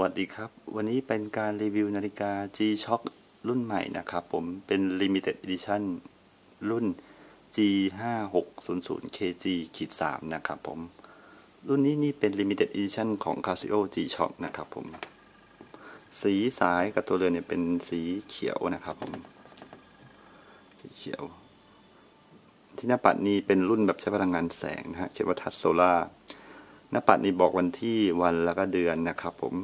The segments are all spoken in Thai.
วัสดีครับ วันนี้เป็นการรีวิวนาฬิกา G-Shock รุ่นใหม่นะครับ ผมเป็น Limited Edition รุ่น G5600KG ขีด3นะครับผม รุ่นนี้นี่เป็น Limited Edition ของ Casio G-Shock นะครับผม สีสายกับตัวเรือนเนี่ยเป็นสีเขียวนะครับผม สีเขียว ที่หน้าปัดนี้เป็นรุ่นแบบใช้พลังงานแสงนะฮะเขียนว่าทัสโซล่าหน้าปัดนี้บอกวันที่วันแล้วก็เดือนนะครับผม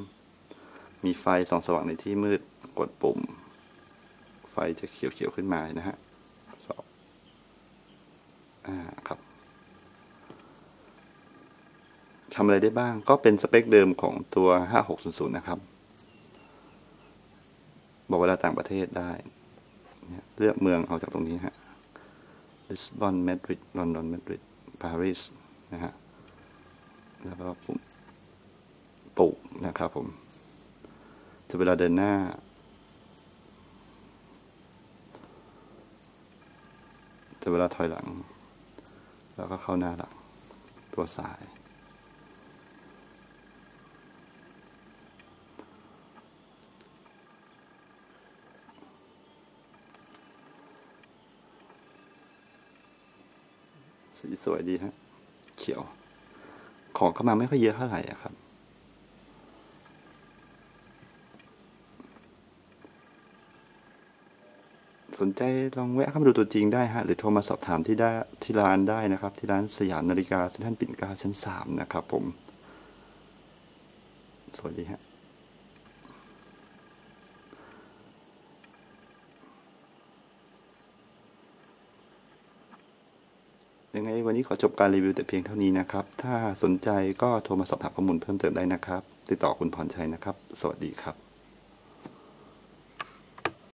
มีไฟส่องสว่างในที่มืดกดปุ่ม ไฟจะเขียวๆขึ้นมานะฮะสองอ่าครับทำอะไรได้บ้างก็เป็นสเปคเดิมของตัว 5600 นะครับ บอกเวลาต่างประเทศได้ เลือกเมืองเอาจากตรงนี้ฮะลิสบอนมาดริดลอนดอนมาดริดปารีสนะฮะ แล้วก็ปุ่ม ปุกนะครับผม จะเวลาเดินหน้า จะเวลาถอยหลัง แล้วก็เข้าหน้าหลัง ตัวสายสีสวยดีฮะ เขียว ของเข้ามาไม่ค่อยเยอะเท่าไหร่อะครับ สนใจลองแวะเข้ามาดูตัวจริงได้ฮะหรือโทรมาสอบถามที่ได้ที่ร้านได้นะครับ ที่ร้านสยามนาฬิกาเซ็นทรัลปิ่นเกล้าชั้นสามนะครับผม สวัสดีฮะยังไงวันนี้ขอจบการรีวิวแต่เพียงเท่านี้นะครับ ถ้าสนใจก็โทรมาสอบถามข้อมูลเพิ่มเติมได้นะครับ ติดต่อคุณพรชัยนะครับ สวัสดีครับ